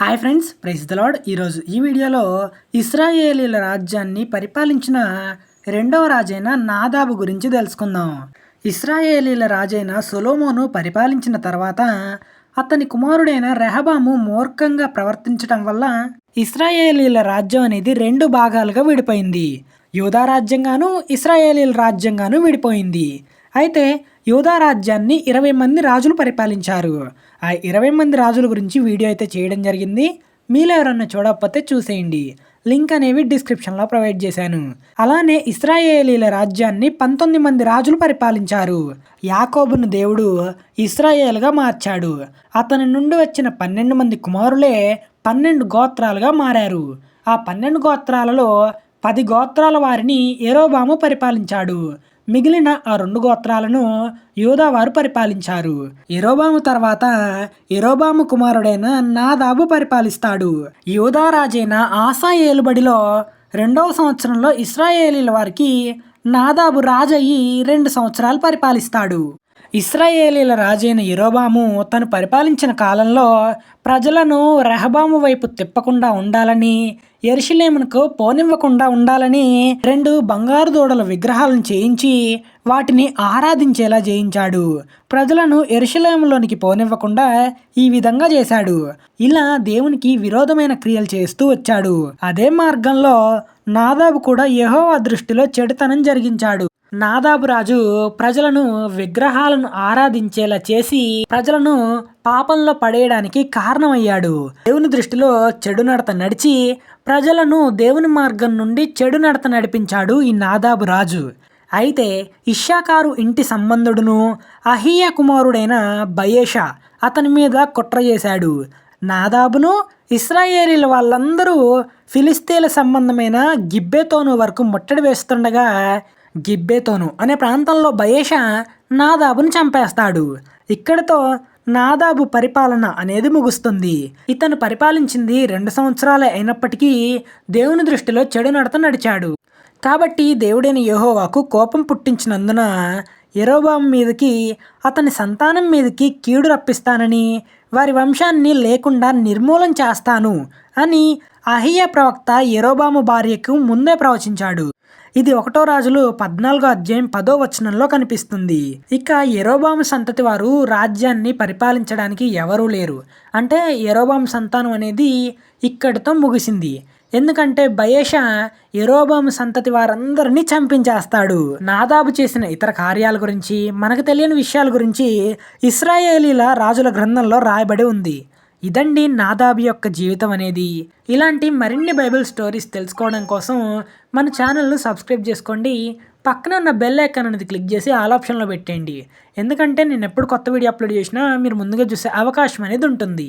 Hi friends praise the Lord. ఈరోజు ఈ వీడియోలో ఇస్రాయేలీల రాజ్యాన్ని పరిపాలించిన రెండవ రాజైన నాదాబు గురించి తెలుసుకుందాం. ఇస్రాయేలీల రాజైన సొలోమోను పరిపాలించిన తర్వాత అతని కుమారుడైన రెహబాము మూర్ఖంగా ప్రవర్తించడం వల్ల ఇస్రాయేలీల రాజ్యం అనేది రెండు భాగాలుగా విడిపోయింది. యూదా రాజ్యంగాను ఇస్రాయేలీల రాజ్యంగాను విడిపోయింది. అయితే యూదా రాజ్యాన్ని ఇరవై మంది రాజులు పరిపాలించారు. ఆ ఇరవై మంది రాజుల గురించి వీడియో అయితే చేయడం జరిగింది. మీలో ఎవరన్నా చూడకపోతే చూసేయండి. లింక్ అనేవి డిస్క్రిప్షన్లో ప్రొవైడ్ చేశాను. అలానే ఇస్రాయేలీల రాజ్యాన్ని పంతొమ్మిది మంది రాజులు పరిపాలించారు. యాకోబును దేవుడు ఇస్రాయేల్గా మార్చాడు. అతని నుండి వచ్చిన పన్నెండు మంది కుమారులే పన్నెండు గోత్రాలుగా మారారు. ఆ పన్నెండు గోత్రాలలో పది గోత్రాల వారిని ఎరోబాము పరిపాలించాడు. మిగిలిన ఆ రెండు గోత్రాలను యోధావారు పరిపాలించారు. ఎరోబాము తర్వాత ఎరోబాము కుమారుడైన నాదాబు పరిపాలిస్తాడు. యోధా రాజైన ఆసా ఏలుబడిలో రెండవ సంవత్సరంలో ఇస్రాయేలీల వారికి నాదాబు రాజయ్యి రెండు సంవత్సరాలు పరిపాలిస్తాడు. ఇస్రాయేలీల రాజైన ఇరోబాము తను పరిపాలించిన కాలంలో ప్రజలను రెహబాము వైపు తిప్పకుండా ఉండాలని ఎరుషులేమునకు పోనివ్వకుండా ఉండాలని రెండు బంగారు దూడల విగ్రహాలను చేయించి వాటిని ఆరాధించేలా చేయించాడు. ప్రజలను ఎరుషులేములోనికి పోనివ్వకుండా ఈ విధంగా చేశాడు. ఇలా దేవునికి విరోధమైన క్రియలు చేస్తూ వచ్చాడు. అదే మార్గంలో నాదాబు కూడా యహోవా దృష్టిలో చెడుతనం జరిగించాడు. నాదాబు రాజు ప్రజలను విగ్రహాలను ఆరాధించేలా చేసి ప్రజలను పాపంలో పడేయడానికి కారణమయ్యాడు. దేవుని దృష్టిలో చెడు నడత నడిచి ప్రజలను దేవుని మార్గం నుండి చెడు నడత నడిపించాడు ఈ నాదాబు రాజు. అయితే ఇషాకారు ఇంటి సంబంధుడును అహియ కుమారుడైన బయేష అతని మీద కుట్ర చేశాడు. నాదాబును ఇస్రాయేలీల వాళ్ళందరూ ఫిలిస్తీన్ల సంబంధమైన గిబ్బెతోను వరకు ముట్టడి వేస్తుండగా గిబ్బెతోను అనే ప్రాంతంలో బయేషా నాదాబును చంపేస్తాడు. ఇక్కడితో నాదాబు పరిపాలన అనేది ముగుస్తుంది. ఇతను పరిపాలించింది రెండు సంవత్సరాలే అయినప్పటికీ దేవుని దృష్టిలో చెడు నడత నడిచాడు. కాబట్టి దేవుడైన యహోవాకు కోపం పుట్టించినందున ఎరోబాం మీదకి అతని సంతానం మీదకి కీడు రప్పిస్తానని వారి వంశాన్ని లేకుండా నిర్మూలం చేస్తాను అని అహియ ప్రవక్త ఎరోబాము భార్యకు ముందే ప్రవచించాడు. ఇది ఒకటో రాజులు పద్నాలుగో అధ్యాయం పదో వచనంలో కనిపిస్తుంది. ఇక ఎరోబాము సంతతి వారు రాజ్యాన్ని పరిపాలించడానికి ఎవరూ లేరు. అంటే ఎరోబాము సంతానం అనేది ఇక్కడితో ముగిసింది. ఎందుకంటే బయేష ఎరోబాము సంతతి వారందరినీ చంపించేస్తాడు. నాదాబు చేసిన ఇతర కార్యాల గురించి మనకు తెలియని విషయాల గురించి ఇస్రాయేలీల రాజుల గ్రంథంలో రాయబడి ఉంది. ఇదండి నాదాబి యొక్క జీవితం అనేది. ఇలాంటి మరిన్ని బైబిల్ స్టోరీస్ తెలుసుకోవడం కోసం మన ఛానల్ను సబ్స్క్రైబ్ చేసుకోండి. పక్కన ఉన్న బెల్ ఐకాన్ అనేది క్లిక్ చేసి ఆల్ ఆప్షన్లో పెట్టండి ఎందుకంటే నేను ఎప్పుడు కొత్త వీడియో అప్లోడ్ చేసినా మీరు ముందుగా చూసే అవకాశం అనేది ఉంటుంది.